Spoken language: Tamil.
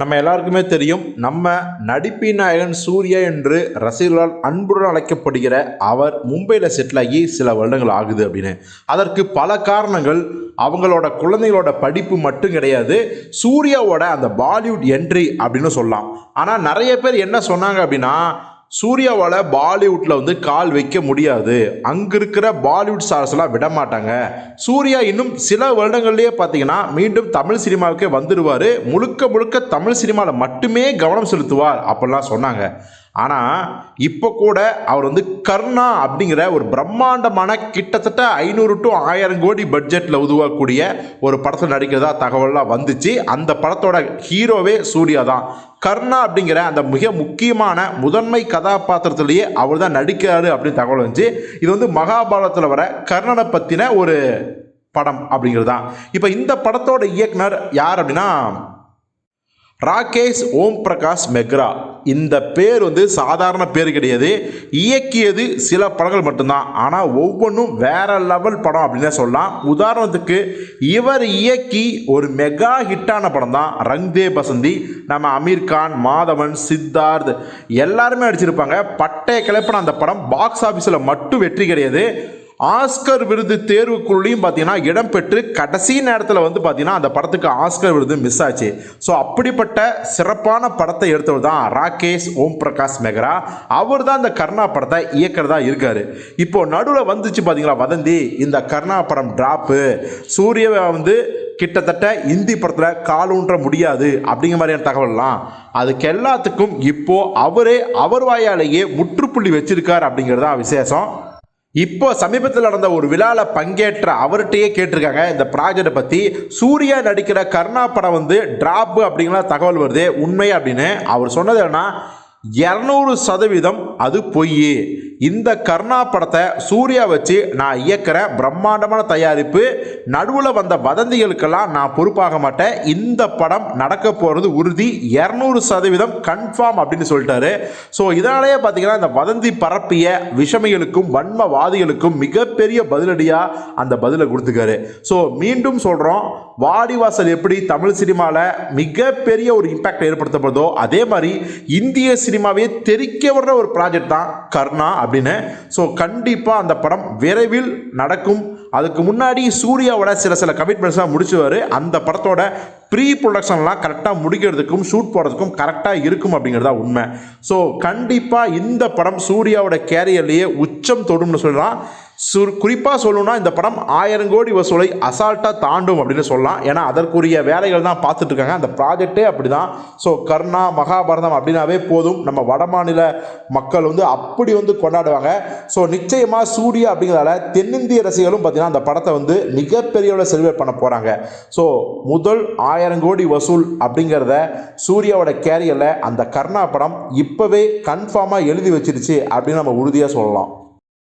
நம்ம எல்லாருக்குமே தெரியும் நம்ம நடிப்பின் நாயகன் சூர்யா என்று ரசிகர்களால் அன்புடன் அழைக்கப்படுகிற அவர் மும்பையில் செட்டில் ஆகி சில வருடங்கள் ஆகுது அப்படின்னு. அதற்கு பல காரணங்கள் அவங்களோட குழந்தைகளோட படிப்பு மட்டும் கிடையாது சூர்யாவோட அந்த பாலிவுட் என்ட்ரி அப்படின்னு சொல்லலாம். ஆனால் நிறைய பேர் என்ன சொன்னாங்க அப்படின்னா சூர்யாவால் பாலிவுட்டில் வந்து கால் வைக்க முடியாது. அங்கே இருக்கிற பாலிவுட் ஸ்டார்ஸ்லாம் விட மாட்டாங்க சூர்யா இன்னும் சில வருடங்கள்லேயே பார்த்தீங்கன்னா மீண்டும் தமிழ் சினிமாவுக்கே வந்துடுவார். முழுக்க முழுக்க தமிழ் சினிமாவில் மட்டுமே கவனம் செலுத்துவார் அப்படிலாம் சொன்னாங்க. ஆனால் இப்போ கூட அவர் வந்து கர்ணா அப்படிங்கிற ஒரு பிரம்மாண்டமான கிட்டத்தட்ட ஐநூறு டு ஆயிரம் கோடி பட்ஜெட்டில் உதுவாக்கூடிய ஒரு படத்தில் நடிக்கிறதா தகவல்லாம் வந்துச்சு. அந்த படத்தோட ஹீரோவே சூர்யா தான். கர்ணா அப்படிங்கிற அந்த மிக முக்கியமான முதன்மை கதாபாத்திரத்திலேயே அவர் தான் நடிக்கிறாரு அப்படின்னு தகவல் வந்துச்சு. இது வந்து மகாபாரதத்தில் வர கர்ணனை பற்றின ஒரு படம் அப்படிங்கிறது தான் இப்போ இந்த படத்தோட இயக்குனர் யார் அப்படின்னா ராகேஷ் ஓம் பிரகாஷ் மெக்ரா. இந்த பேர் வந்து சாதாரண பேர் கிடையாது. இயக்கியது சில படங்கள் மட்டும்தான். ஆனால் ஒவ்வொன்றும் வேற லெவல் படம் அப்படின்னு சொல்லலாம். உதாரணத்துக்கு இவர் இயக்கி ஒரு மெகா ஹிட்டான படம் தான் ரங் தே பசந்தி நம்ம அமீர் கான் மாதவன் சித்தார்த் எல்லாருமே நடிச்சிருப்பாங்க. பட்டைய கிளப்பின அந்த படம் பாக்ஸ் ஆஃபீஸில் மட்டும் வெற்றி கிடையாது. ஆஸ்கர் விருது தேர்வுக்குள்ளேயும் பார்த்தீங்கன்னா இடம்பெற்று கடைசி நேரத்தில் வந்து பார்த்தீங்கன்னா அந்த படத்துக்கு ஆஸ்கர் விருது மிஸ் ஆச்சு. ஸோ அப்படிப்பட்ட சிறப்பான படத்தை எடுத்தவர் தான் ராகேஷ் ஓம் பிரகாஷ் மெஹ்ரா அவர் தான் இந்த கர்ணா படத்தை இயக்கிறதா இருக்கார். இப்போ நடுவில் வந்துச்சு பார்த்தீங்களா வதந்தி? இந்த கர்ணா படம் ட்ராப்பு சூரியவை வந்து கிட்டத்தட்ட இந்தி படத்தில் கால் ஊன்ற முடியாது அப்படிங்கிற மாதிரியான தகவல்லாம். அதுக்கு எல்லாத்துக்கும் இப்போது அவரே அவர் வாயாலேயே முற்றுப்புள்ளி வச்சிருக்கார் அப்படிங்கிறது தான் விசேஷம். இப்போ சமீபத்தில் நடந்த ஒரு விழாவில் பங்கேற்ற அவர்கிட்டயே கேட்டிருக்காங்க இந்த ப்ராஜெக்டை பற்றி சூர்யா நடிக்கிற கர்ணா படம் வந்து ட்ராப்பு அப்படிங்கிற தகவல் வருது உண்மை அப்படின்னு. அவர் சொன்னது என்னன்னா இரநூறு சதவீதம் அது பொய் இந்த கர்ணா படத்தை சூர்யா வச்சு நான் இயக்கிற பிரம்மாண்டமான தயாரிப்பு நடுவில் வந்த வதந்திகளுக்கெல்லாம் நான் பொறுப்பாக மாட்டேன். இந்த படம் நடக்க போகிறது உறுதி இரநூறு சதவீதம் கன்ஃபார்ம் அப்படின்னு சொல்லிட்டாரு. ஸோ இதனாலேயே பார்த்தீங்கன்னா இந்த வதந்தி பரப்பிய விஷமிகளுக்கும் வன்மவாதிகளுக்கும் மிகப்பெரிய பதிலடியாக அந்த பதிலை கொடுத்துக்காரு. ஸோ மீண்டும் சொல்கிறோம் வாடிவாசல் எப்படி தமிழ் சினிமாவில் மிகப்பெரிய ஒரு இம்பாக்ட் ஏற்படுத்தப்படுதோ அதே மாதிரி இந்திய சினிமாவே தெரிக்க வர்ற ஒரு ப்ராஜெக்ட் தான் கர்ணா அப்படின்னு. ஸோ கண்டிப்பாக அந்த படம் விரைவில் நடக்கும். அதுக்கு முன்னாடி சூர்யாவோட சில சில கமிட்மெண்ட்ஸ்லாம் முடிச்சுவார். அந்த படத்தோட ப்ரீ ப்ரொடக்ஷன்லாம் கரெக்டாக முடிக்கிறதுக்கும் ஷூட் போகிறதுக்கும் கரெக்டாக இருக்கும் அப்படிங்கிறதா உண்மை. ஸோ கண்டிப்பாக இந்த படம் சூர்யாவோட கேரியர்லேயே உச்சம் தொடும்னு சொல்லலாம். சு குறிப்பாக சொல்லணும்னா இந்த படம் ஆயிரம் கோடி வசூலை அசால்ட்டாக தாண்டும் அப்படின்னு சொல்லலாம். ஏன்னா அதற்குரிய வேலைகள் தான் பார்த்துட்டு இருக்காங்க அந்த ப்ராஜெக்டே அப்படி தான் ஸோ கர்ணா மகாபாரதம் அப்படின்னாவே போதும். நம்ம வடமாநில மக்கள் வந்து அப்படி வந்து கொண்டாடுவாங்க. ஸோ நிச்சயமாக சூர்யா அப்படிங்கிறதால தென்னிந்திய ரசிகர்களும் பார்த்தீங்கன்னா அந்த படத்தை வந்து மிகப்பெரிய அளவில் செலிப்ரேட் பண்ண போகிறாங்க ஸோ முதல் ஆயிரம் கோடி வசூல் அப்படிங்கிறத சூர்யாவோட கேரியரில் அந்த கர்ணா படம் இப்போவே கன்ஃபார்மாக எழுதி வச்சிருச்சு அப்படின்னு நம்ம உறுதியாக சொல்லலாம்.